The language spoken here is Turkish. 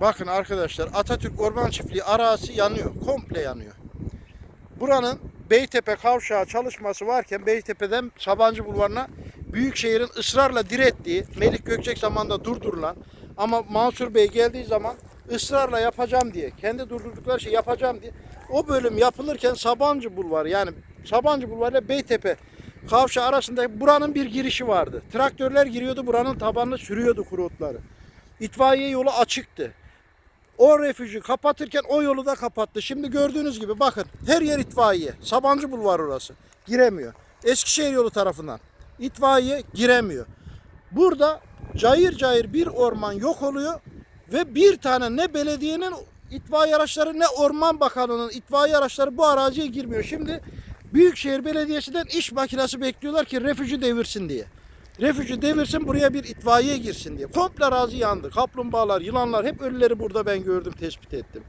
Bakın arkadaşlar Atatürk Orman Çiftliği arazisi yanıyor. Komple yanıyor. Buranın Beytepe kavşağı çalışması varken Beytepe'den Sabancı Bulvarı'na Büyükşehir'in ısrarla direttiği Melik Gökçek zamanında durdurulan ama Mansur Bey geldiği zaman ısrarla yapacağım diye kendi durdurdukları şey yapacağım diye o bölüm yapılırken Sabancı Bulvarı yani Sabancı Bulvarı ile Beytepe kavşağı arasında buranın bir girişi vardı. Traktörler giriyordu buranın tabanını sürüyordu kuru otları. İtfaiye yolu açıktı. O refüjü kapatırken o yolu da kapattı. Şimdi gördüğünüz gibi bakın her yer itfaiye. Sabancı Bulvarı orası. Giremiyor. Eskişehir yolu tarafından. itfaiye giremiyor. Burada cayır cayır bir orman yok oluyor ve bir tane ne belediyenin itfaiye araçları ne Orman Bakanı'nın itfaiye araçları bu araziye girmiyor. Şimdi Büyükşehir Belediyesi'nden iş makinesi bekliyorlar ki refüjü devirsin diye. Refüjü devirsin buraya bir itfaiye girsin diye. Komple arazi yandı. Kaplumbağalar, yılanlar hep ölüleri burada ben gördüm, tespit ettim.